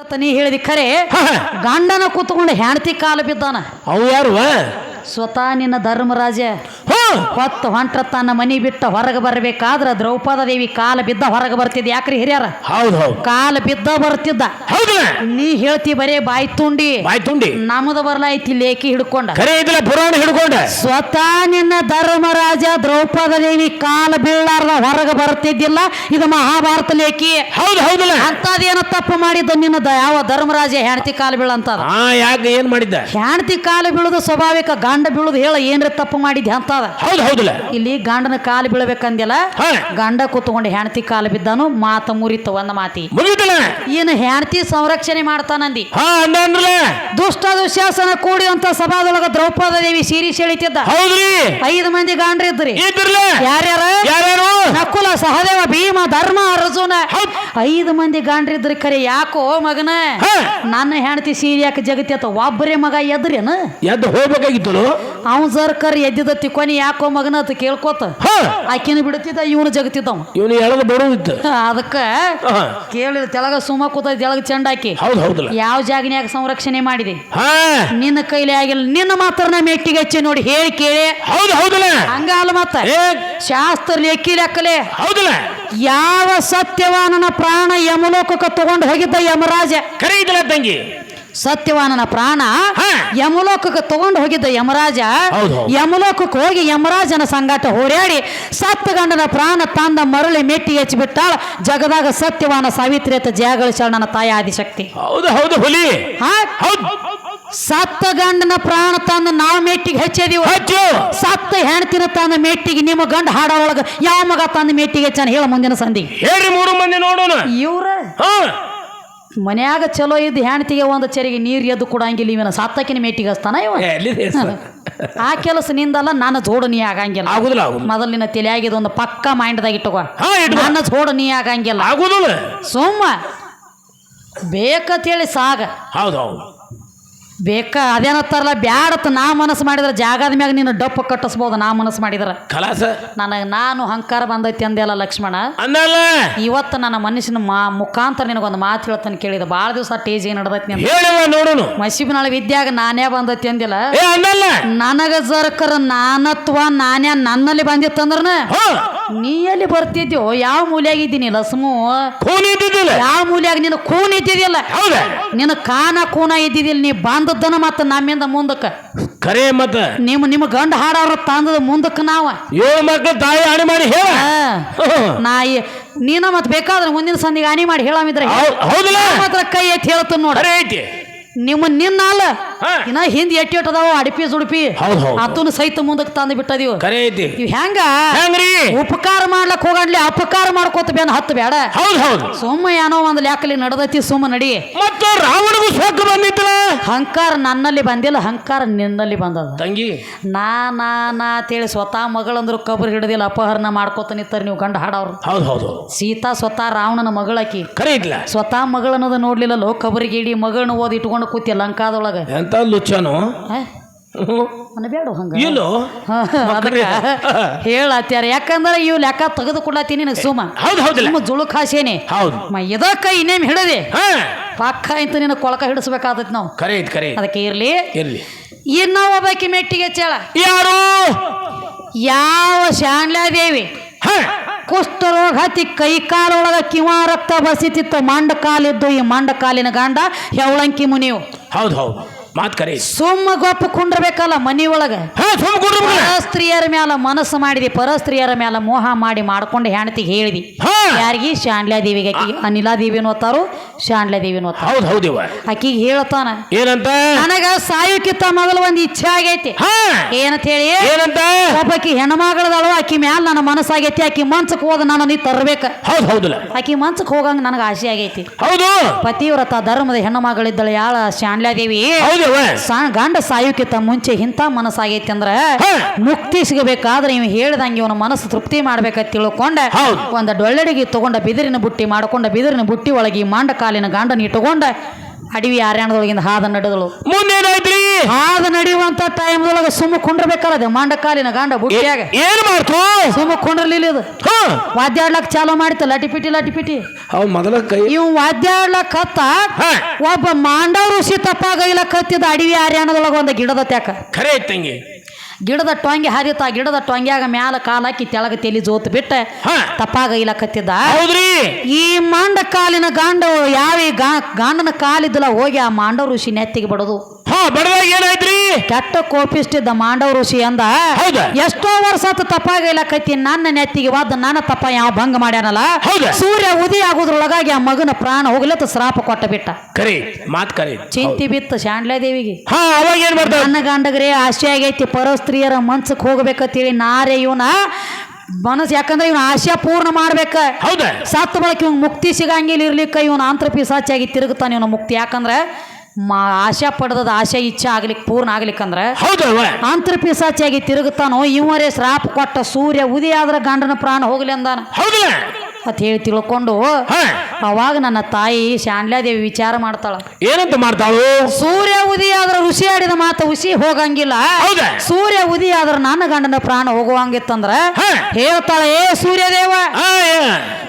ನೀ ಹೇಳಿದ ಖರೆ ಗಂಡನ ಕೂತ್ಕೊಂಡು ಹೆಂಡತಿ ಕಾಲು ಬಿದ್ದಾನ? ಅವು ಯಾರು? ಸ್ವತಃ ನಿನ್ನ ಧರ್ಮರಾಜ ಹೊತ್ತು ಹೊಂಟ್ರ ತನ್ನ ಮನಿ ಬಿಟ್ಟ ಹೊರಗೆ ಬರಬೇಕಾದ್ರ ದ್ರೌಪದ ದೇವಿ ಕಾಲ ಬಿದ್ದ ಹೊರಗೆ ಬರ್ತಿದ್ದ. ಯಾಕ್ರಿ ಹಿರಿಯರ? ಹೌದು ಹೌದು. ಕಾಲ ಬಿದ್ದ ಬರ್ತಿದ್ದ. ಹೌದು. ನೀ ಹೇಳ್ತಿ ಬರೇ ಬಾಯಿ ತುಂಡಿ. ಬಾಯ್ ತುಂಡಿ ನಮ್ದು ಬರ್ಲಾಯ್ತಿ ಲೇಖಿ ಹಿಡ್ಕೊಂಡ. ಕರೆ ಪುರಾಣ ಹಿಡ್ಕೊಂಡ. ಸ್ವತಃ ನಿನ್ನ ಧರ್ಮರಾಜ ದ್ರೌಪದ ದೇವಿ ಕಾಲ ಬೀಳಾರ್ದ ಹೊರಗೆ ಬರ್ತಿದ್ದಿಲ್ಲ. ಇದು ಮಹಾಭಾರತ ಲೇಖಿ. ಹೌದು ಹೌದಲ್ಲ. ಅಂತದೇನ ತಪ್ಪು ಮಾಡಿದ್ದು ನಿನ್ನ ದ- ಯಾವ ಧರ್ಮರಾಜ ಹೆಂಡತಿ ಕಾಲು ಬೀಳಂತ ಹಾ ಯಾಕೆ ಏನ್ ಮಾಡಿದ್ದ? ಹೆಂಡತಿ ಕಾಲ ಬೀಳುದು ಸ್ವಾಭಾವಿಕ ಗಂಡ ಬೀಳುದು ಹೇಳ ಏನ್ರಿ ತಪ್ಪು ಮಾಡಿದ್ದೆ ಅಂತದ? ಹೌದು ಹೌದಲ್ಲ. ಇಲ್ಲಿ ಗಂಡನ ಕಾಲು ಬೀಳಬೇಕಂದಿಲ್ಲ ಗಂಡ ಕೂತ್ಕೊಂಡು ಹೆಂಡತಿ ಕಾಲು ಬಿದ್ದಾನು ಮಾತ ಮುರಿತ ಒಂದ್ ಮಾತಿ. ಮುಗಿತಲ್ಲ. ಏನು ಹೆಂಡತಿ ಸಂರಕ್ಷಣೆ ಮಾಡ್ತಾನಂದಿ? ದುಷ್ಟ ದುಶಾಸನ ಕೂಡಿ ಅಂತ ಸಭಾದೊಳಗ ದ್ರೌಪದ ದೇವಿ ಸೀರಿ ಸೆಳಿತಿದ್ದ. ಹೌದ್ರಿ. ಐದು ಮಂದಿ ಗಾಂಡ್ರಿ ಇದ್ರಿ. ಯಾರ್ಯಾರ? ನಕುಲ ಸಹದೇವ ಭೀಮ ಧರ್ಮ ಅರ್ಜುನ. ಐದು ಮಂದಿ ಗಾಂಡ್ರಿದ್ರಿ ಕರೆ ಯಾಕೋ ಮಗನ? ನನ್ನ ಹೆಂಡತಿ ಸೀರಿಯಾಕ ಯಾಕೆ ಅಥವಾ ಒಬ್ಬರೇ ಮಗ ಎದ್ರೇನ? ಎದ್ದು ಹೋಗ್ಬೇಕಾಗಿತ್ತು ಅವ್ ಜರ್ಕರ್ ಎದ್ದಿದತ್ತಿ ಕೊನೆ ಯಾಕೋ ಮಗನ ಅಂತ ಕೇಳ್ಕೋತ. ಆಕಿನ ಬಿಡ್ತಿದ್ದ ಇವನು ಜಗತ್ತಿದ್ದವ ಇವನು ಎಳದ ಬರುದಿತ್ತು ಅದಕ್ಕ ಕೇಳಿದ ಕೇಳಿ ತೆಳಗ ಸುಮ ಕೂತ ತೆಳಗ ಚೆಂಡ ಹಾಕಿ. ಯಾವ ಜಾಗನ್ಯಾಗ ಸಂರಕ್ಷಣೆ ಮಾಡಿದೆ? ನಿನ್ನ ಕೈಲಿ ಆಗಿಲ್ಲ ನಿನ್ನ ಮಾತ್ರ ನಾ ಮೆಟ್ಟಿಗೆ ಹಚ್ಚಿ ನೋಡಿ ಹೇಳಿ ಕೇಳಿ. ಹೌದು ಹೌದಲ್ಲ. ಹಂಗ ಅಲ್ಲ ಮತ್ತ. ಏ. ಶಾಸ್ತ್ರ ಲೆಕ್ಕಿ ಲೆಕ್ಕಲೆ. ಹೌದಲ್ಲ. ಯಾವ ಸತ್ಯವಾನನ ಪ್ರಾಣ ಯಮಲೋಕಕ್ಕೆ ತಗೊಂಡು ಹೋಗಿದ್ದ ಯಮರಾಜ? ಇದ್ದಲ್ಲ ತಂಗಿ. ಸತ್ಯವಾನನ ಪ್ರಾಣ. ಯಮಲೋಕಕ್ಕೆ ತಗೊಂಡು ಹೋಗಿದ್ದ ಯಮರಾಜ. ಯಮಲೋಕಕ್ಕೆ ಹೋಗಿ ಯಮರಾಜನ ಸಂಗಾಟ ಹೋರಾಡಿ ಸತ್ತ ಗಂಡನ ಪ್ರಾಣ ತಂದ ಮರಳಿ ಮೆಟ್ಟಿ ಹಚ್ಚಿಬಿಟ್ಟಾಳ ಜಗದಾಗ ಸತ್ಯವಾನ ಸಾವಿತ್ರಿ ಅಂತ ಜಯಗಳಿಸಾಳ ನನ್ನ ತಾಯಿ ಆದಿಶಕ್ತಿ. ಹೌದು ಹೌದು ಹುಲಿ. ಸತ್ತ ಗಂಡನ ಪ್ರಾಣ ತಂದ ನಾವು ಮೆಟ್ಟಿಗೆ ಹಚ್ಚಿದೀವಿ? ಹಚ್ಚು. ಸತ್ತ ಹೆಣ್ತಿನ ತಂದ ಮೆಟ್ಟಿಗೆ ನಿಮ್ಮ ಗಂಡ ಹಾಡೋಳಗ ಯಾವ ಮಗ ತಂದ ಮೆಟ್ಟಿಗೆ ಹೆಚ್ಚಾನ? ಹೇಳ ಮುಂದಿನ ಸಂಧಿ. ಹೇಳಿ ಮೂರು ಮಂದಿ ನೋಡೋಣ. ಇವ್ರ? ಮನ್ಯಾಗ ಚಲೋ ಇದ್ದು ಹೆಣ್ತಿಗೆ ಒಂದು ಚರಿಗೆ ನೀರು ಎದ್ದು ಕೊಡಂಗಿಲ್ಲ ಇವನ ಸತ್ತಕಿನ ಮೇಟಿಗೆ ಹಸ್ತಾನ ಇವ? ಆ ಕೆಲಸ ನಿಂದಲ್ಲ ನನ್ನ ಜೋಡು ನೀ ಆಗಂಗಿಲ್ಲ. ಆಗುದಿಲ್ಲ ಮೊದಲಿನ ತಲೆಯಾಗಿದ್ದು ಒಂದು ಪಕ್ಕ ಮೈಂಡ್ದಾಗ ಇಟ್ಟುಕೋ. ನನ್ನ ಜೋಡು ನೀ ಆಗಂಗಿಲ್ಲ. ಆಗುದಿಲ್ಲ. ಸುಮ್ಮ. ಬೇಕಂತೇಳಿ ಸಾಗ. ಹೌದು ಹೌದು. ಬೇಕ ಅದೇನತ್ತಾರಲ್ಲ ಬ್ಯಾಡತ್ ನಾ ಮನಸ್ಸು ಮಾಡಿದ್ರೆ ಜಾಗದ ಮ್ಯಾಗ ನೀನು ಡಪ್ಪ ಕಟ್ಟಿಸ್ಬೋದು ನಾ ಮನಸ್ಸು ಮಾಡಿದ್ರೆ. ಕಲಾಸ ನನಗೆ ನಾನು ಹಂಕಾರ ಬಂದೈತಿ ಅಂದೆಲ್ಲ ಲಕ್ಷ್ಮಣ. ಅಂದಲ್ಲ? ಇವತ್ತು ನನ್ನ ಮನುಷ್ಯನ ಮಾ ಮುಖಾಂತರ ನಿನಗೊಂದು ಮಾತು ಹೇಳ್ತಾನೆ ಕೇಳಿದ ಭಾಳ ದಿವಸ ಟೇಜ್ ಏನು ನಡ್ದೈತಿ ನಿಂದ ಹೇಳುವ ನೋಡೋಣ ಮಸೀಬಿನಾಳ ವಿದ್ಯಾಗ ನಾನೇ ಬಂದೈತಿ ಅಂದಿಲ್ಲ. ಏ ಅನ್ನಲ್ಲ ನನಗ ಜರ್ಕರ ನಾನತ್ವ ನಾನೇ ನನ್ನಲ್ಲಿ ಬಂದಿತ್ತಂದ್ರನ? ನೀ ಎಲ್ಲಿ ಬರ್ತಿದ್ಯೋ ಯಾವ ಮೂಲೆಯಾಗಿದ್ದೀನಿ ಲಸ್ಮು? ಖೂನ್ ಇದ್ದಿದ್ದಿಲ್ಲ. ಯಾವ ಮೂಲೆಯಾಗ ನಿನ್ನ ಕೂನ್ ಇದ್ದಿದ್ದಿಲ್ಲ? ಹೌದ? ನಿನ್ನ ಕಾನ ಕೂನ ಇದ್ದಿದ್ದಿಲ್ಲ ನೀ ಬಂದದ್ದನ ಮತ್ತ ನಮ್ಮಿಂದ ಮುಂದಕ್ಕೆ. ಕರೆ ಮತ್ತ. ನಿಮ್ಮ ನಿಮ್ಮ ಗಂಡ ಹಾಡವ್ರ ತಂದದ ಮುಂದಕ್ಕೆ ನಾವ. ಏಳು ಮಕ್ಕಳು ತಾಯಿ ಹಾನಿ ಮಾಡಿ ಹೇಳ. ಆ, ನಾ ಈ- ನೀನ ಮತ್ ಬೇಕಾದ್ರೆ ಮುಂದಿನ ಸಂದಿಗೆ ಹಾನಿ ಮಾಡಿ ಹೇಳಮಿದ್ರೆ ಹೌದಲ್ಲ. ಮಾತ್ರ ಕೈ ಎತ್ತಿ ಹೇಳ್ತಾನ ನೋಡ್ರಿ ಐತಿ. ನಿಮ್ಮ ನಿನ್ನ ಅಲ್ಲ. ಇನ್ನ ಹಿಂದ್ ಎಟ್ಟಿ ಎಟ್ ಅದಾವ ಅಡಿಪಿ ಸುಡಿಪಿ. ಹೌದು ಅದನ್ನು ಸಹಿತ ಮುಂದಕ್ಕೆ ತಂದು ಬಿಟ್ಟದೀವು ಕರೆ ಐತಿ. ಇವ್ ಹೆಂಗ? ಉಪಕಾರ ಮಾಡ್ಲಕ್ ಹೋಗಣ್ಲಿ ಅಪಕಾರ ಮಾಡ್ಕೋತ ಬೇನ ಹತ್ತು ಬೇಡ ಹೌದು ಹೌದು. ಸುಮ್ಮ ಏನೋ ಒಂದ್ ಲೆಕ್ಕಲಿ ನಡ್ದೈತಿ ಸುಮ್ಮ ನಡಿ. ಮತ್ತೆ ರಾವಣಗೂ ಸೋಕ ಬಂದಿತ್ತಲ್ಲ? ಹಂಕಾರ ನನ್ನಲ್ಲಿ ಬಂದಿಲ್ಲ ಹಂಕಾರ ನಿನ್ನಲ್ಲಿ ಬಂದದ. ತಂಗಿ. ನಾ ನಾ ನಾ ಅಂತೇಳಿ ಸ್ವತಃ ಮಗಳಂದ್ರು ಕಬರ್ ಹಿಡಿದಿಲ್ಲ ಅಪಹರಣ ಮಾಡ್ಕೋತ ನಿಂತಾರ ನೀವು ಗಂಡ ಹಾಡವ್ರು. ಹೌದು ಹೌದು ಸೀತಾ ಸ್ವತಃ ರಾವಣನ ಮಗಳಾಕಿ ಕರೆ ಇಲ್ಲ ಸ್ವತಃ ಮಗಳನದು ನೋಡ್ಲಿಲ್ಲಲ್ಲೋ ಕಬರಿಗೆ ಇಡೀ ಮಗಳನ್ನ ಓದಿ ಇಟ್ಕೊಂಡು ಕೂತಿ ಲಂಕಾದೊಳಗ. ಎಂತ ಲುಚ್ಚನು. ಬೇಡ ಹಂಗ? ಇಲ್ಲೋ? ಅದಕ್ಕ ಹೇಳತ್ಯಾರ. ಯಾಕಂದ್ರೆ ಇವ್ ಲೆಕ್ಕ ತೆಗೆದು ಕೊಡ್ಲತ್ತೀನಿ ನಿನಗೆ ಸುಮ ಹೌದು ಹೌದಿಲ್ಲ. ಸುಮ್ಮ ಜುಳುಕ್ ಹಾಸೇನಿ ಹೌದು. ಮ ಕೈ ಇನ್ನೇಮ್ ಹಿಡದೆ? ಹಾ. ಪಕ್ಕ ಇಂತ ನಿನ್ನ ಕೊಳಕ ಹಿಡಿಸ್ಬೇಕಾದತ್ ನಾವು. ಕರೆ ಕರೆ ಅದಕ್ಕೆ ಇರ್ಲಿ. ಇರ್ಲಿ. ಇನ್ನ ಒಬ್ಬಾಕಿ ಮೆಟ್ಟಿಗೆ ಚೇಳ. ಯಾರು? ಯಾವ ಶಾಣ್ಲಾದೇವಿ? ಕುಷ್ಠರೋಗ ಹತ್ತಿ ಕೈ ಕಾಲೊಳಗ ಕಿವ ರಕ್ತ ಬಸಿತಿತ್ತು ಮಂಡ ಕಾಲಿದ್ದು ಈ ಮಂಡ ಕಾಲಿನ ಗಾಂಡ ಹೆವಳಂಕಿ ಮುನಿಯು. ಹೌದು ಹೌದು. ಮಾತ್ ಕರೆ. ಸುಮ್ಮ ಗೊಪ್ಪ ಕುಂಡ್ರಬೇಕಲ್ಲ ಮನಿ ಒಳಗ ಹಾ ಸುಮ್ ಕೊಡ್ರಿ ಮಗನ. ಪರಸ್ತ್ರೀಯರ ಮ್ಯಾಲ ಮನಸ್ಸು ಮಾಡಿದಿ ಪರಸ್ತ್ರೀಯರ ಮ್ಯಾಲ ಮೋಹ ಮಾಡಿ ಮಾಡ್ಕೊಂಡು ಹೆಣ್ತಿಗೆ ಹೇಳಿದಿ. ಯಾರಿಗೆ? ಶಾಂಡ್ಲಾದೇವಿಗೆ ಆಕಿ ಅನಿಲಾದೇವಿನ ಓದ್ತಾರು ಶಾಂಡ್ಲಾದೇವಿನ ಓದ್ತಾರ ಹೌದು ಹೌದಿವ ಆಕಿಗೆ ಹೇಳ್ತಾನ ಏನಂತ? ನನಗ ಸಾಯೋಕ್ಕಿಂತ ಮೊದಲು ಒಂದು ಇಚ್ಛೆ ಆಗೈತಿ. ಏನಂತ ಹೇಳಿ? ಏನಂತ? ಒಬ್ಬಾಕಿ ಹೆಣ್ಮಗಳದಳು ಆಕಿ ಮ್ಯಾಲ ನನ್ನ ಮನಸ್ಸಾಗೈತಿ ಆಕಿ ಮಂಚಕ್ಕೆ ಹೋದ ನಾನು ನೀ ತರ್ಬೇಕ. ಹೌದು ಹೌದಲ್ಲ. ಆಕಿ ಮಂಚಕ್ಕೆ ಹೋಗಂಗ ನನಗೆ ಆಸೆ ಆಗೈತಿ. ಹೌದು. ಪತಿವ್ರತ ಧರ್ಮದ ಹೆಣ್ಣುಮಗಳಿದ್ದಳು ಯಾಳ ಶಾಂಡ್ಲಾದೇವಿ ಹೌದವ ಸಾ ಗಂಡ ಸಾಯೋಕ್ಕಿಂತ ಮುಂಚೆ ಇಂಥ ಮನಸ್ಸಾಗೈತಿ ಅಂದ್ರ. ಮುಕ್ತಿ ಸಿಗಬೇಕಾದ್ರೆ ಇವ್ ಹೇಳ್ದಂಗೆ ಇವನ ಮನಸ್ಸು ತೃಪ್ತಿ ಮಾಡ್ಬೇಕ ತಿಳ್ಕೊಂಡ. ಒಂದ್ ಒಂದ ಡೊಳ್ಳಡಿಗೆ ತಗೊಂಡ ಬಿದಿರಿನ ಬುಟ್ಟಿ ಮಾಡ್ಕೊಂಡ ಬಿದಿರಿನ ಬುಟ್ಟಿ ಒಳಗೆ ಈ ಮಾಂಡ ಕಾಲಿನ ಗಾಂಡನ ಇಟ್ಟುಕೊಂಡ. ಅಡವಿ ಆರ್ಯಾಣದೊಳಗಿಂದ ಹಾದ ನಡೆದಳು. ಮುಂದೇನಾಯ್ತ್ರಿ? ಹಾದ ನಡೆಯುವಂತ ಟೈಮ್ ಒಳಗ ಸುಮ್ಮ ಕುಂಡ್ರಬೇಕಲ್ಲ ಅದು ಮಾಂಡ ಕಾಲಿನ ಗಾಂಡ ಬುಟ್ಟಿಯಾಗ. ಏನ್ ಮಾಡ್ತು? ಸುಮ್ಮ ಕುಂಡ್ರಲಿಲ್ಲ ಇದು. ವಾದ್ಯ ಆಡ್ಲಕ್ ಚಾಲೂ ಮಾಡಿತ ಲಟಿ ಪಿಟಿ ಲಟಿ ಪಿಟಿ. ಅವ್ ಮೊದಲ ಕೈ ಇವ್ ವಾದ್ಯಾಡ್ಲಕ್ ಹತ್ತ ಒಬ್ಬ ಮಾಂಡ ಋಷಿ ತಪ್ಪಾಗೈಲಕ್ ಕತ್ತಿದ ಅಡವಿ ಹರ್ಯಾಣದೊಳಗ ಒಂದು ಗಿಡದ ತ್ಯಾಕ. ಖರೆ ತಂಗಿ. ಗಿಡದ ಟೊಂಗೆ ಹರಿತ ಗಿಡದ ಟೊಂಗ್ಯಾಗ ಮ್ಯಾಲ ಕಾಲಾಕಿ ಹಾಕಿ ತೆಳಗ ತೆಲಿ ಜೋತ್ ಬಿಟ್ಟ ತಪ್ಪಾಗ ಇಲ್ಲ ಕತ್ತಿದ್ದ. ಈ ಮಾಂಡ ಕಾಲಿನ ಗಾಂಡ ಯಾವ ಈ ಗಾ- ಗಾಂಡನ ಕಾಲಿದ್ದಲ್ಲ ಹೋಗಿ ಆ ಮಾಂಡ ಋಷಿ ನೆತ್ತಿಗೆ ಬಡದು. ಬಡದಾಗ ಏನಾಯ್ತ್ರಿ? ಕೆಟ್ಟ ಕೋಪಿಷ್ಟಿದ್ದ ಮಾಂಡವ ಋಷಿ ಅಂದ ಹೌದ. ಎಷ್ಟೋ ವರ್ಷ ಆತು ತಪ್ಪಾಗೈಲಕತ್ತಿ ನನ್ನ ನೆತ್ತಿಗೆ ವಾದ ನನ್ನ ತಪ್ಪ ಯಾವ ಭಂಗ ಮಾಡ್ಯಾನಲ್ಲ? ಸೂರ್ಯ ಉದಿ ಆಗುದ್ರೊಳಗಾಗಿ ಆ ಮಗನ ಪ್ರಾಣ ಹೋಗ್ಲತ್ತ ಶ್ರಾಪ ಕೊಟ್ಟ ಬಿಟ್ಟ ಕರಿ ಮಾತ್ ಕರಿ. ಚಿಂತಿ ಬಿತ್ತು ಶಾಂಡ್ಲೆ ದೇವಿಗೆ. ಹಾ ಅವಾಗ ಏನ್ ಮಾಡ್ತಾವ ನನ್ನ ಗಂಡಗ್ರೆ ಆಸೆ ಆಗೈತಿ ಪರಸ್ತ್ರೀಯರ ಮನ್ಸಕ್ ಹೋಗ್ಬೇಕಂತೇಳಿ ನಾರೇ ಇವನ ಮನಸ್ ಯಾಕಂದ್ರೆ ಇವನ ಆಶಯ ಪೂರ್ಣ ಮಾಡ್ಬೇಕ. ಸತ್ತ ಬಳಕ ಇವ್ನ ಮುಕ್ತಿ ಸಿಗಂಗಿಲ್ಲ ಇರ್ಲಿಕ್ಕ ಇವನ ಆಂತ್ರ ಪಿಸಾಚಾಗಿ ತಿರುಗುತ್ತಾನೆ ಇವನ ಮುಕ್ತಿ. ಯಾಕಂದ್ರೆ ಮಾ ಆಶೆ ಪಡೆದದ ಆಶೆ ಇಚ್ಛೆ ಆಗ್ಲಿಕ್ಕೆ ಪೂರ್ಣ ಆಗ್ಲಿಕ್ಕಂದ್ರೆ ಅಂತರ ಪಿಸಾಚಿಯಾಗಿ ತಿರುಗುತ್ತಾನೋ ಇವರೇ ಶ್ರಾಪ ಕೊಟ್ಟ ಸೂರ್ಯ ಉದಿ ಆದ್ರ ಗಂಡನ ಪ್ರಾಣ ಹೋಗ್ಲಿ ಅಂದಾನ. ಹೌದಲ್ಲ ಅಂತ ಹೇಳಿ ತಿಳ್ಕೊಂಡು ಅವಾಗ ನನ್ನ ತಾಯಿ ಶಾಂಡ್ಲಾದೇವಿ ವಿಚಾರ ಮಾಡ್ತಾಳ. ಏನಂತ ಮಾಡ್ತಾಳು? ಸೂರ್ಯ ಉದಿ ಆದ್ರ ಋಷಿ ಆಡಿದ ಮಾತು ಹುಸಿ ಹೋಗಂಗಿಲ್ಲ. ಹೌದಾ? ಸೂರ್ಯ ಉದಿ ಆದ್ರ ನನ್ನ ಗಂಡನ ಪ್ರಾಣ ಹೋಗುವಂಗಿತ್ತಂದ್ರ ಹೇಳ್ತಾಳ ಏ ಸೂರ್ಯದೇವ ಆ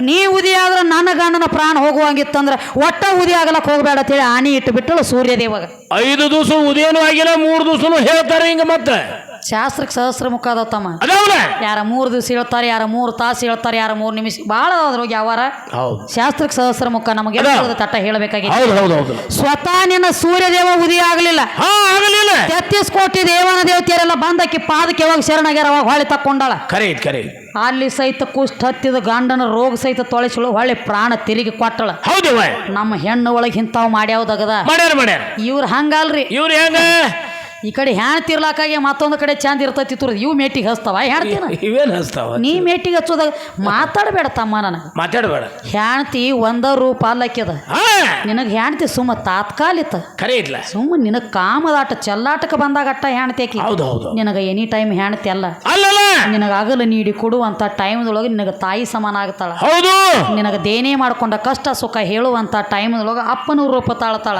ನೀ ಉದಿ ಆದ್ರ ನನ್ನ ಗಂಡನ ಪ್ರಾಣ ಹೋಗುವಂಗಿತ್ತಂದ್ರ ಒಟ್ಟ ಉದಿ ಆಗಲಕ್ಕೆ ಹೋಗ್ಬೇಡ ಅಂತೇಳಿ ಆಣಿ ಇಟ್ಟು ಬಿಟ್ಟಳು ಸೂರ್ಯದೇವಾಗ. ಐದು ದಿವಸ ಉದಯನೂ ಆಗಿಲ್ಲ ಮೂರು ದಿವಸನು ಹೇಳ್ತಾರೆ ಹಿಂಗ ಮತ್ತೆ. ಶಾಸ್ತ್ರಕ್ಕೆ ಸಹಸ್ರ ಮುಖ ಅದಾವ ತಮ್ಮ. ಅದಾವಲ್ಲ ಯಾರ ಮೂರು ದಿವಸ ಹೇಳ್ತಾರೆ ಯಾರ ಮೂರು ತಾಸು ಹೇಳ್ತಾರೆ ಯಾರ ಮೂರು ನಿಮಿಷ. ಭಾಳ ಅದ್ರೋಗಿ ಯಾವಾರ. ಹೌದು. ಶಾಸ್ತ್ರಕ್ಕೆ ಸಹಸ್ರ ಮುಖ ನಮಗೆ. ತಟ್ಟ ಹೇಳಬೇಕಾಗಿತ್ತು. ಹೌದು ಸ್ವತಃ ನಿನ್ನ ಸೂರ್ಯದೇವ ಉದಯ ಆಗಲಿಲ್ಲ. ಹಾ ಆಗಲಿಲ್ಲ. ತೆತ್ತಿಸ್ ಕೋಟಿ ದೇವನ ದೇವತೆಯರೆಲ್ಲ ಬಂದಕ್ಕೆ ಪಾದಕ್ಕೆ ಯಾವಾಗ ಶರಣಾಗ್ಯಾರ ಅವಾಗ ಹೊಳೆ ತಕ್ಕೊಂಡಾಳ. ಖರೆ ಐತ್. ಅಲ್ಲಿ ಸಹಿತ ಕುಷ್ಟ ಹತ್ತಿದ ಗಂಡನ ರೋಗ ಸಹಿತ ತೊಳೆಸಳು ಹೊಳೆ ಪ್ರಾಣ ತಿರುಗಿ ಕೊಟ್ಟಳ. ಹೌದವ್ವ ನಮ್ಮ ಹೆಣ್ಣು ಒಳಗೆ ಇಂಥವು ಮಾಡ್ಯಾರ ಮಾಡ್ಯಾರ. ಇವ್ರು ಹಂಗಲ್ರಿ. ಇವ್ರು ಹೆಂಗ? ಈ ಕಡೆ ಹೆಣ್ ತಿರ್ಲಾಕಾಗಿ ಮತ್ತೊಂದು ಕಡೆ ಚಂದ ಇರ್ತೈತಿ ತುರ್ದು. ಇವು ಮೇಟಿಗೆ ಹಚ್ತಾವ ಹೆಣ್ತಿನ ಇವೇನು ಹಚ್ತಾವ? ನೀ ಮೇಟಿಗೆ ಹಚ್ಚೋದಾಗ ಮಾತಾಡಬೇಡ ತಮ್ಮ ನನಗೆ. ಮಾತಾಡಬೇಡ. ಹೆಣ್ತಿ ಒಂದ ರೂಪ ಅಲ್ಲಕ್ಯದ. ಹಾ. ನಿನಗೆ ಹೆಣ್ತಿ ಸುಮ್ಮ ತಾತ್ಕಾಲಿತ ಖರೆ ಇಲ್ಲ ಸುಮ್ಮ ನಿನಗೆ ಕಾಮದಾಟ ಚೆಲ್ಲಾಟಕ್ಕೆ ಬಂದಾಗಟ್ಟ ಹೆಣ್ತಿ ಆಕಿ. ಹೌದು ಹೌದು. ನಿನಗೆ ಎನಿ ಟೈಮ್ ಹೆಣ್ತಿ ಅಲ್ಲ. ಅಲ್ಲಲ್ಲ. ನಿನಗೆ ಅಗಲ ನೀಡಿ ಕೊಡುವಂಥ ಟೈಮ್ದೊಳಗೆ ನಿನಗೆ ತಾಯಿ ಸಮಾನ ಆಗ್ತಾಳ. ಹೌದು. ನಿನಗೆ ದೇನೇ ಮಾಡ್ಕೊಂಡ ಕಷ್ಟ ಸುಖ ಹೇಳುವಂಥ ಟೈಮ್ದೊಳಗೆ ಅಪ್ಪನ ರೂಪ ತಾಳ್ತಾಳ.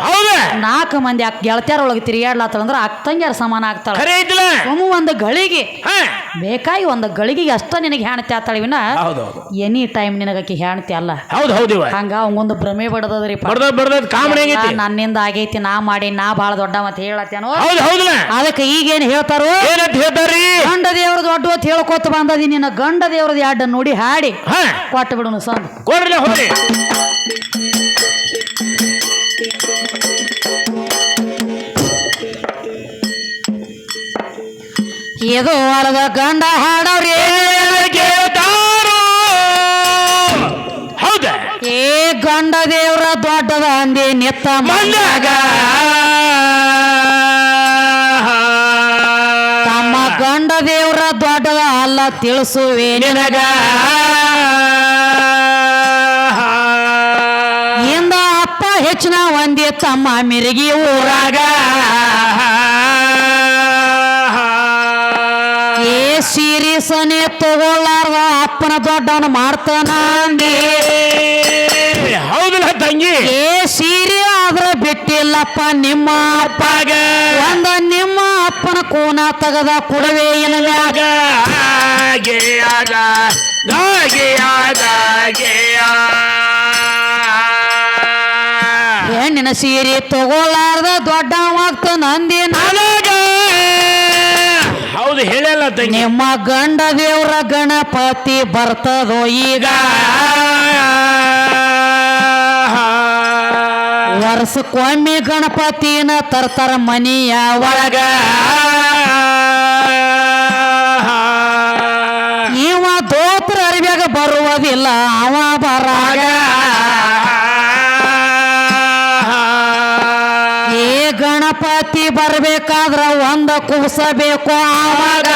ನಾಲ್ಕು ಮಂದಿ ಅಕ್ಕ ಗೆಳತಿಯರೊಳಗೆ ತಿರುಗಾಡ್ಲಾತಾಳ ಅಂದ್ರೆ ಅಕ್ಕಂಗ್ಯಾರ ಸಮಾನ ಆಗ್ತಾಳೆ. ಖರೆ ಐತ್ಲ ಒಮ್ಮೆ ಒಂದು ಗಳಿಗೆ. ಹಾ. ಬೇಕಾಗಿ ಒಂದು ಗಳಿಗೆ ಅಷ್ಟ ನಿನಗೆ ಹೆಣ್ತಿ ಆತಾಳ ವಿನ. ಹೌದು ಹೌದು ಎನಿ ಟೈಮ್ ನಿನಗಕ್ಕೆ ಹೆಣ್ತಿ ಅಲ್ಲ. ಹೌದು ಹೌದಿವ ಹಂಗ ಅವಂಗೊಂದು ಭ್ರಮೆ ಬಡದದ್ರಿ ಬಡ್ದ ಬಡ್ದ ಕಾಮಣಿ ಆಗೈತಿ ನನ್ನಿಂದ ಆಗೈತಿ ನಾ ಮಾಡಿ ನಾ ಭಾಳ ದೊಡ್ಡ ಮತ್ತೆ ಹೇಳತ್ತೇನೋ ಹೌದು ಹೌದಲ್ಲ ಅದಕ್ಕೆ ಈಗೇನು ಹೇಳ್ತಾರೋ? ಏನಂತ ಹೇಳ್ತಾರಿ ಗಂಡ ದೇವ್ರ ದೊಡ್ಡ ಅಂತ ಹೇಳ್ಕೊತ ಬಂದದಿ ನಿನ್ನ ಗಂಡ ದೇವ್ರದ್ದು ಅಡ್ಡ ನೋಡಿ ಹಾಡಿ. ಹಾ. ಕೊಟ್ಟು ಬಿಡುನು ಸಂದ್ ಕೊಡ್ರಿ ಹೋಗ್ರಿ. ಇದು ಒಳಗ ಗಂಡ ಹಾಡವ್ರಿ. ಹೌದ? ಏ ಗಂಡ ದೇವ್ರ ದೊಡ್ಡದ ಅಂದಿ ನಿತ್ತ ಮಂದಾಗ ತಮ್ಮ ಗಂಡ ದೇವ್ರ ದೊಡ್ಡದ ಅಲ್ಲ ತಿಳಿಸುವೆ. ನಿನಗ. ಇಂದ ಅಪ್ಪ ಹೆಚ್ಚಿನ ಒಂದಿ ತಮ್ಮ ಮಿರಿಗಿ ಊರಾಗ. ಸೀರಿಸನೆ ತಗೊಳ್ಳಾರ್ದ ಅಪ್ಪನ ದೊಡ್ಡವನ ಮಾಡ್ತಾನ ಹೌದಲ್ಲ ತಂಗಿ. ಏ ಸೀರೆ ಆದ್ರೆ ಬಿಟ್ಟಿಲ್ಲಪ್ಪ ನಿಮ್ಮ ಅಪ್ಪಾಗ. ಒಂದ ನಿಮ್ಮ ಅಪ್ಪನ ಕೋನ ತಗದ ಕೊಡವೇ ಇಲ್ಲದಾಗ ಹೆಣ್ಣಿನ ಸೀರೆ ತಗೊಳ್ಳಾರ್ದ ದೊಡ್ಡವಾಗ್ತ ನಂದಿ ನಾನು ತಂಗಿ ನಿಮ್ಮ ಗಂಡ ದೇವ್ರ ಗಣಪತಿ ಬರ್ತದೋ ಈಗ? ವರ್ಷಕ್ಕೊಮ್ಮೆ ಗಣಪತಿನ ತರ್ತಾರ ಮನೆಯ ಒಳಗ. ಗಣಪತಿ ಬರ್ಬೇಕಾದ್ರ ಒಂದ ಕುಸಬೇಕು ಆವಾಗ.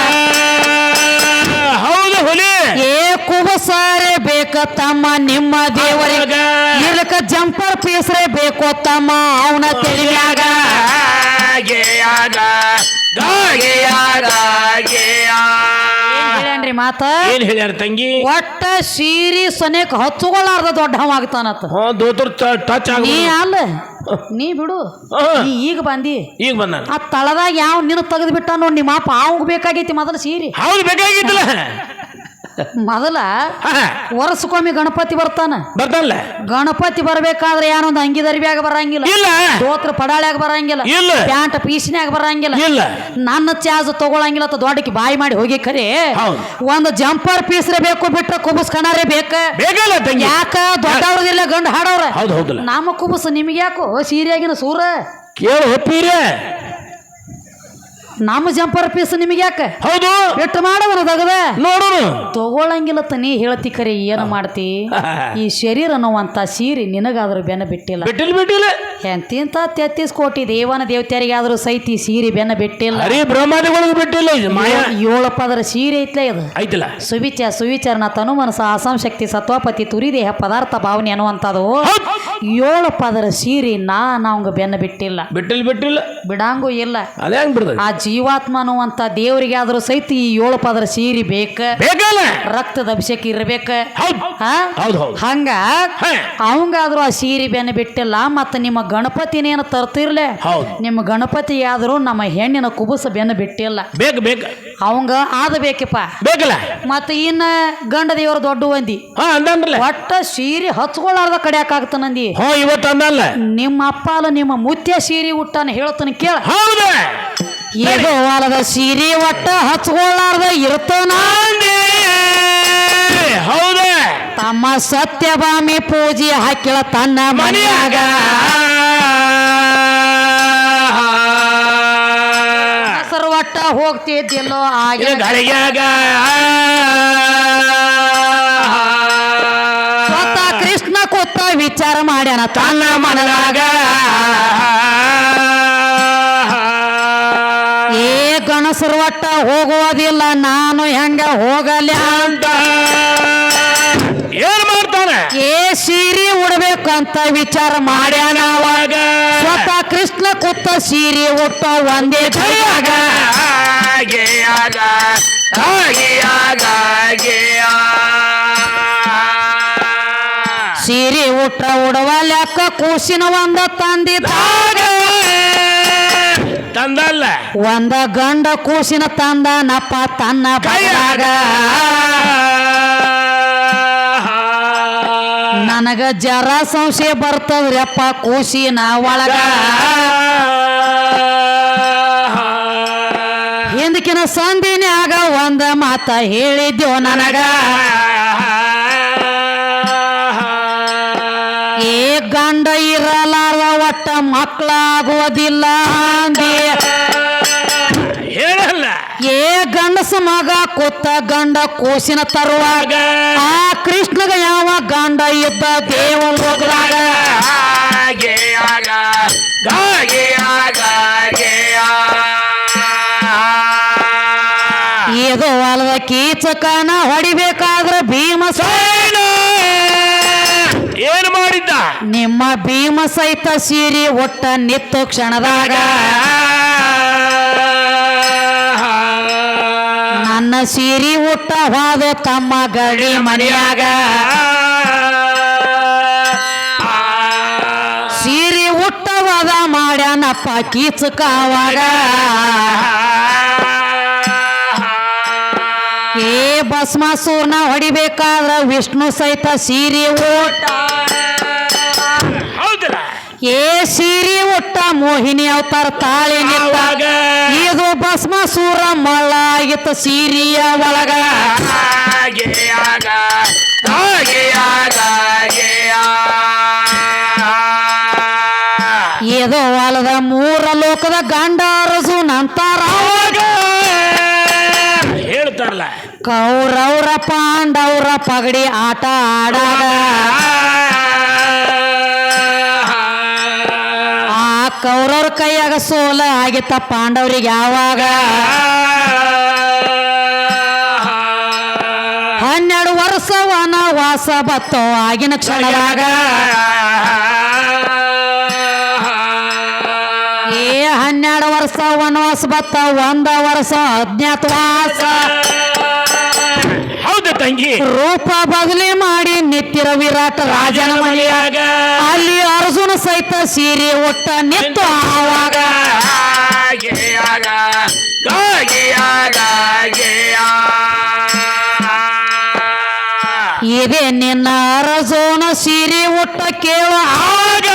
ಹೌದು ಹುಲಿ. ಏ ಕುಬಸಾರೆ ಬೇಕ ತಮ್ಮ ನಿಮ್ಮ ದೇವರಿಗೆ. ಇದಕ್ಕ ಜಂಪರ್ ಪೀಸ್ರೆ ಬೇಕು ತಮ್ಮ ಅವನ ತಿಳಿಯಾಗ ಗೇಯಾಗ ಗೇಯಾಗ ಗೇಯ ಹೇಳೇನ್ರಿ ಮಾತ? ಏನ್ ಹೇಳ್ಯಾರ ತಂಗಿ? ಒಟ್ಟ ಸೀರಿ ಸನೇಕ ಹಚ್ಚುಗಳಾರ್ದ ದೊಡ್ಡವಾಗ್ತಾನತ್ತ ಹಾ ದೋತರ್ ಟಚ್ ಆಗ ನೀ ಅಲ್ಲ ನೀ ಬಿಡು. ನೀ ಈಗ ಬಂದಿ. ಈಗ ಬಂದ ಆ ತಳದಾಗ ಯಾವ ನಿನ್ನ ತೆಗೆದು ಬಿಟ್ಟ ನೋಡಿ ನಿಮ್ಮ ಅಪ್ಪ ಅವಂಗ ಬೇಕಾಗೈತಿ ಮೊದಲ ಸೀರಿ. ಹೌದು ಬೇಕಾಗಿತ್ತಲ್ಲ. ಮೊದಲ ವರ್ಷಕ್ಕೊಮ್ಮೆ ಗಣಪತಿ ಬರ್ತಾನ. ಬರ್ತಲ್ಲ ಗಣಪತಿ ಬರ್ಬೇಕಾದ್ರೆ ಏನೊಂದು ಅಂಗಿ ಅಂಗಿದರಿಬ್ಯಾಗ ಬರಂಗಿಲ್ಲ. ಇಲ್ಲ. ದೋತ್ರ ಪಡಾಳ್ಯಾಗ ಬರಂಗಿಲ್ಲ. ಇಲ್ಲ. ಪ್ಯಾಂಟ್ ಪೀಸಿನ್ಯಾಗ ಬರಂಗಿಲ್ಲ. ಇಲ್ಲ. ನನ್ನ ಚಾಜ್ ತಗೊಳಂಗಿಲ್ಲ ಅಂತ ದೊಡ್ಡಕ್ಕೆ ಬಾಯಿ ಮಾಡಿ ಹೋಗಿ ಖರೆ. ಒಂದು ಜಂಪರ್ ಪೀಸ್ರೆ ಬೇಕು ಬಿಟ್ರೆ ಕುಬಸ್ ಕಣಾರೆ ಬೇಕ? ಯಾಕ? ದೊಡ್ಡವ್ರದಿಲ್ಲ ಗಂಡು ಹಾಡವ್ರ. ಹೌದು ಹೌದು ನಮ್ಮ ಕುಬಸ್ ನಿಮ್ಗೆ ಯಾಕೋ ಸೀರೆಯಾಗಿನ ಸೂರ? ಕೇಳು ನಮ್ಮ ಜಂಪರ್ ಪೀಸ್ ನಿಮ್ಗೆ ಯಾಕೆ? ಹೌದು. ಬಿಟ್ಟು ಮಾಡವನ ತಗದ ನೋಡೋಣ ತಗೊಳಂಗಿಲ್ಲ ತನಿ ಹೇಳ್ತಿ ಖರೆ ಏನು ಮಾಡ್ತಿ? ಈ ಶರೀರ ಅನ್ನುವಂತ ಸೀರೆ ನಿನಗಾದ್ರೂ ಬೆನ್ನ ಬಿಟ್ಟಿಲ್ಲ. ಬಿಟ್ಟಿಲ್ಲ ಬಿಟ್ಟಿಲ್ಲ. ಎಂತಿಂತ ತೆತ್ತಿಸ್ ಕೋಟಿ ದೇವನ ದೇವತೆಯರಿಗಾದ್ರೂ ಸೈತಿ ಸೀರೆ ಬೆನ್ನ ಬಿಟ್ಟಿಲ್ಲ. ಅರೇ ಬ್ರಹ್ಮಾದಿಗಳಿಗೆ ಬಿಟ್ಟಿಲ್ಲ. ಇದು ಮಾಯಾ. ಏಳು ಪದರ ಸೀರೆ ಐತ್ಲೇ ಇದು. ಐತಿಲ್ಲ ಸುವಿಚಾರ ಸುವಿಚಾರನ ತನು ಮನಸ ಅಸಂಶಕ್ತಿ ಸತ್ವಪತಿ ತುರಿದೇಹ ಪದಾರ್ಥ ಭಾವನೆ ಅನ್ನುವಂಥದ್ದು. ಏಳು ಪದರ ಸೀರೆ ನಾ ನಾವಂಗ ಬೆನ್ನ ಬಿಟ್ಟಿಲ್ಲ. ಬಿಟ್ಟಿಲ್ಲ ಬಿಟ್ಟಿಲ್ಲ. ಬಿಡಂಗೂ ಇಲ್ಲ. ಅದೇ ಹೆಂಗ್ ಬಿಡ್ದ ಆ ಜೀವಾತ್ಮ ಅನ್ನುವಂಥ ದೇವರಿಗೆ ಆದ್ರೂ ಸಹಿತ ಈ ಏಳು ಪದರ ಸೀರಿ ಬೇಕ? ಬೇಕಲ್ಲ? ರಕ್ತದ ಅಭಿಷೇಕ ಇರ್ಬೇಕ? ಹಂಗ. ಅವಂಗಾದ್ರೂ ಆ ಸೀರಿ ಬೆನ್ನ ಬಿಟ್ಟಿಲ್ಲ ಮತ್ತೆ ನಿಮ್ಮ ಗಣಪತಿನೇನು ತರ್ತಿರ್ಲೆ? ನಿಮ್ಮ ಗಣಪತಿ ಆದ್ರೂ ನಮ್ಮ ಹೆಣ್ಣಿನ ಕುಬುಸ ಬೆನ್ನ ಬಿಟ್ಟಿಲ್ಲ. ಬೇಕು ಬೇಕು. ಅವಂಗ ಆದ ಬೇಕಪ್ಪ? ಬೇಕಲ್ಲ? ಮತ್ತು ಇನ್ನ ಗಂಡ ದೇವರ ದೊಡ್ಡ ಮಂದಿ. ಒಟ್ಟ ಸೀರೆ ಹಚ್ಕೊಳ್ಳಾರ್ದ ಹೋ ಇವತ್ತು ಅಂದಲ್ಲ ನಿಮ್ಮ ಅಪ್ಪ ಅಲ್ಲ ನಿಮ್ಮ ಮುತ್ಯ ಸೀರೆ ಉಟ್ಟಾನ ಹೇಳ್ತಾನೆ ಕೇಳ. ಹೌದ. ವಾಲದ ಸೀರೆ ಒಟ್ಟ ಹಚ್ಕೊಳ್ಳಾರ್ದ ಇರ್ತಾನ ಹೌದ. ತಮ್ಮ ಸತ್ಯಭಾಮಿ ಪೂಜೆ ಹಾಕಿಳ ತನ್ನ ಮನೆಯಾಗ. ಹೆಸರು ಒಟ್ಟ ಹೋಗ್ತಿದ್ದಿಲ್ಲೋ ಆಗ. ಗಾಳಿಗ್ಯಾಗ. ಸ್ವತಃ ಕೃಷ್ಣ ಕೊತ್ತ ವಿಚಾರ ಮಾಡ್ಯಾನ. ತನ್ನ ಮನದಾಗ. ಹೋಗುವುದಿಲ್ಲ ನಾನು ಹೆಂಗ ಹೋಗಲ್ಲ ಅಂತ. ಏನ್ ಮಾಡ್ತಾನೆ? ಏ ಸೀರೆ ಉಡ್ಬೇಕಂತ ವಿಚಾರ ಮಾಡ್ಯಾನ ಅವಾಗ. ಸ್ವತಃ ಕೃಷ್ಣ ಕುತ್ತ ಸೀರೆ ಉಟ್ಟ ಒಂದೇ ಕೈಯಾಗ ಹಾಗೆಯಾಗ ಸೀರೆ ಉಟ್ಟ ಉಡವ ಲೆಕ್ಕ ಕೂಸಿನ ಒಂದ ತಂದಿದ್ದಾಗ ತಂದಲ್ಲ. ಒಂದ ಗಂಡ ಕೂಸಿನ ತಂದ ನಪ್ಪ ತನ್ನ ಕೈಯಾಗ. ನನಗ ಜರ ಸಂಶಯ ಬರ್ತದ್ರಪ್ಪ ಕೂಸಿನ ಒಳಗ. ಹಿಂದಕಿನ ಸಂದಿನ್ಯಾಗ ಒಂದ ಮಾತ ಹೇಳಿದ್ಯೋ ನನಗ. ಏ ಗಂಡ ಇರಲಾರ ಒಟ್ಟ ಮಕ್ಕಳಾಗುವುದಿಲ್ಲ ಕೂತ ಗಂಡ ಕೂಸಿನ ತರುವಾಗ ಆ ಕೃಷ್ಣಗ ಯಾವ ಗಂಡ ಇದ್ದ ದೇವ ಗಾಗೆಯಾಗ ಇದು ಅಲ್ದ ಕೀಚಕನ ಹೊಡಿಬೇಕಾದ್ರ ಭೀಮ ಏನು ಮಾಡಿದ್ದ? ನಿಮ್ಮ ಭೀಮ ಸಹಿತ ಸೀರಿ ಒಟ್ಟ ನಿತ್ತು ಕ್ಷಣದಾಗ ನನ್ನ ಸೀರಿ ಊಟ ಹೋದ ತಮ್ಮ ಗಡಿ ಮನೆಯಾಗ. ಸೀರಿ ಉಟ್ಟ ವದ ಮಾಡ್ಯಾನಪ್ಪ ಕೀಚಕ ಅವಾಗ. ಏ ಭಸ್ಮಾಸೂರ್ನ ಹೊಡಿಬೇಕಾದ್ರ ವಿಷ್ಣು ಸಹಿತ ಸೀರಿ ಊಟ. ಏ ಸೀರಿ ಒಟ್ಟ ಮೋಹಿನಿ ಅವತಾರ ತಾಳಿ ಇದು ಭಸ್ಮಾಸೂರ ಮಳ್ಳ ಆಗಿತ್ತ ಸೀರಿಯ ಒಳಗ. ಇದು ಹೊಲದ ಮೂರ ಲೋಕದ ಗಂಡ ಅರಸು ನಂತರ ಹೇಳ್ತಾರಲ್ಲ. ಕೌರವ್ರ ಪಾಂಡವ್ರ ಪಗಡಿ ಆಟ ಆಡಾಗ. ಕೈಯಾಗ ಸೋಲ ಆಗಿತ್ತ ಪಾಂಡವ್ರಿಗೆ ಯಾವಾಗ? ಹನ್ನೆರಡು ವರ್ಷ ವನವಾಸ ಬತ್ತೋ ಆಗಿನ ಕ್ಷಣದಾಗ. ಏ ಹನ್ನೆರಡು ವರ್ಷ ವನವಾಸ ಬತ್ತ, ಒಂದ ವರ್ಷ ಅಜ್ಞಾತವಾಸ. ತಂಗಿ. ರೂಪ ಬದಲಿ ಮಾಡಿ ನಿತ್ತಿರ ವಿರಾಟ ರಾಜನ ಮನೆಯಾಗ. ಅಲ್ಲಿ ಅರ್ಜುನ ಸಹಿತ ಸೀರೆ ಒಟ್ಟ ನಿತ್ತು ಆವಾಗ. ಇದೆ ನಿನ್ನ ಅರಜೋನ ಸೀರೆ ಒಟ್ಟ ಕೇಳ ಆಗ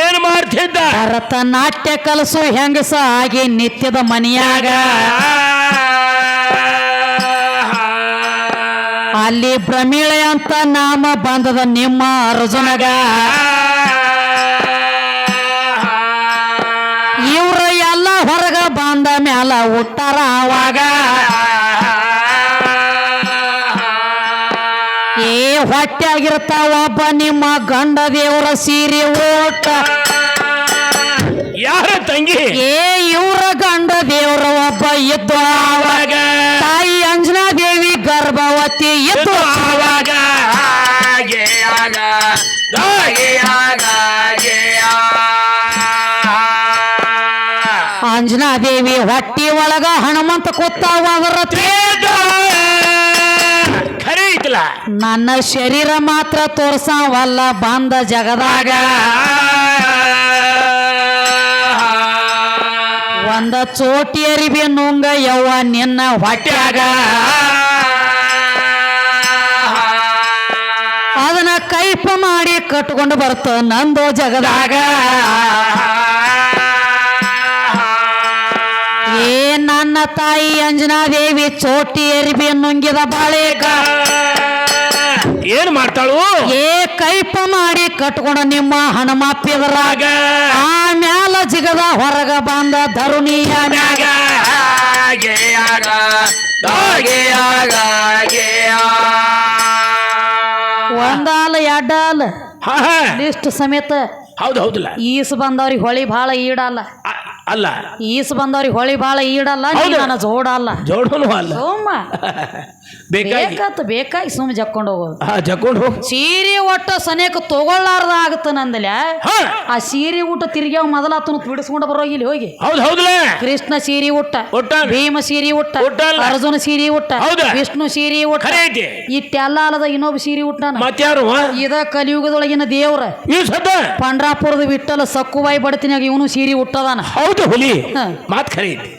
ಏನ್ ಮಾಡ್ತಿದ್ದ? ಭರತನಾಟ್ಯ ಕಲಸು ಹೆಂಗಸ ಆಗಿ ನಿತ್ಯದ ಮನೆಯಾಗ. ಅಲ್ಲಿ ಪ್ರಮೀಳೆ ಅಂತ ನಾಮ ಬಂದದ ನಿಮ್ಮ ಅರ್ಜುನಗ. ಇವ್ರ ಎಲ್ಲ ಹೊರಗ ಬಂದ ಮ್ಯಾಲ ಉತ್ತರ ಅವಾಗ. ಏ ಹೊಟ್ಟೆಯಾಗಿರ್ತಾವ ಒಬ್ಬ ನಿಮ್ಮ ಗಂಡ ದೇವರ ಸೀರೆ ಓಟ. ಯಾರ ತಂಗಿ? ಏ ಇವ್ರ ಗಂಡ ದೇವರ ಒಬ್ಬ ಇದ್ದ ಆವಾಗ ಇದ್ದು ಆವಾಗ. ಅಂಜನಾ ದೇವಿ ಹೊಟ್ಟಿ ಒಳಗ ಹನುಮಂತ ಐತಲ್ಲ? ನನ್ನ ಶರೀರ ಮಾತ್ರ ತೋರ್ಸಾವಲ್ಲ ಬಂದ ಜಗದಾಗ. ಒಂದ ಚೋಟಿ ಅರಿಬಿ ನುಂಗ ಯವ್ವ ನಿನ್ನ ಹೊಟ್ಯಾಗ. ಕಟ್ಕೊಂಡು ಬರ್ತ ನಂದು ಜಗದಾಗ ಏ ನನ್ನ ತಾಯಿ ಅಂಜನಾ ದೇವಿ ಚೋಟಿ ಎರಿಬಿ ನುಂಗಿದ ಬಾಳೆಗ ಏನ್ ಮಾಡ್ತಾಳು? ಏ ಕೈಪ ಮಾಡಿ ಕಟ್ಕೊಂಡ ನಿಮ್ಮ ಹನುಮಪ್ಪಿದರಾಗ ಆಮ್ಯಾಲ ಜಿಗದ ಹೊರಗ ಬಂದ ಧರುಣಿಯ ಮ್ಯಾಗ. ಒಂದಾಲ ಎರಡಾಲ. ಲಿಸ್ಟ್ ಸಮೇತ ಹೌದು ಹೌದಿಲ್ಲ. ಈಸ್ ಬಂದವ್ರಿಗೆ ಹೊಳಿ ಭಾಳ ಈಡಲ್ಲ. ಅಲ್ಲ. ಈಸ್ ಬಂದವ್ರಿಗೆ ಹೊಳಿ ಬಾಳ ಈಡಲ್ಲ ನನ್ನ ಜೋಡ ಜೋಡಲ್ಲ. ಜೋಡನು ಅಲ್ಲ. ಸೋಮ. ಬೇಕಾಗಿ. ಸುಮ್ಮ ಜಕ್ಕೊಂಡು ಹೋಗೋದು. ಜಕ್ಕೊಂಡು ಹೋಗು. ಸೀರೆ ಒಟ್ಟ ಸನೇಕ ತಗೊಳ್ಳಾರ್ದ ಆಗತ್ತ ನಂದಲ್ಯ ಆ ಸೀರೆ ಊಟ ತಿರ್ಗ್ಯಾವ ಮೊದಲ ಆತನ ಬಿಡಿಸ್ಕೊಂಡು ಇಲ್ಲಿ ಹೋಗಿ. ಹೌದು ಹೌದಲ್ಲ ಕೃಷ್ಣ ಸೀರೆ ಊಟ. ಭೀಮ ಸೀರೆ ಊಟ. ಅರ್ಜುನ ಸೀರೆ ಊಟ ಹೌದು. ವಿಷ್ಣು ಸೀರೆ ಊಟ. ಇಟ್ಟೆಲ್ಲ ಅಲ್ಲದ ಇನ್ನೊಬ್ಬ ಸೀರೆ ಮತ್ಯಾರು ಇದ ಕಲಿಯುಗದೊಳಗಿನ ದೇವ್ರ. ಪಂಡ್ರಾಪುರದ ವಿಠಲ ಸಕ್ಕುಬಾಯಿ ಬಡತಿನಾಗ ಇವನು ಸೀರೆ ಹುಟ್ಟದಾನ ಹೌದು. ಹುಲಿ ಹಾ. ಮಾತ್ ಖರೆ ಐತಿ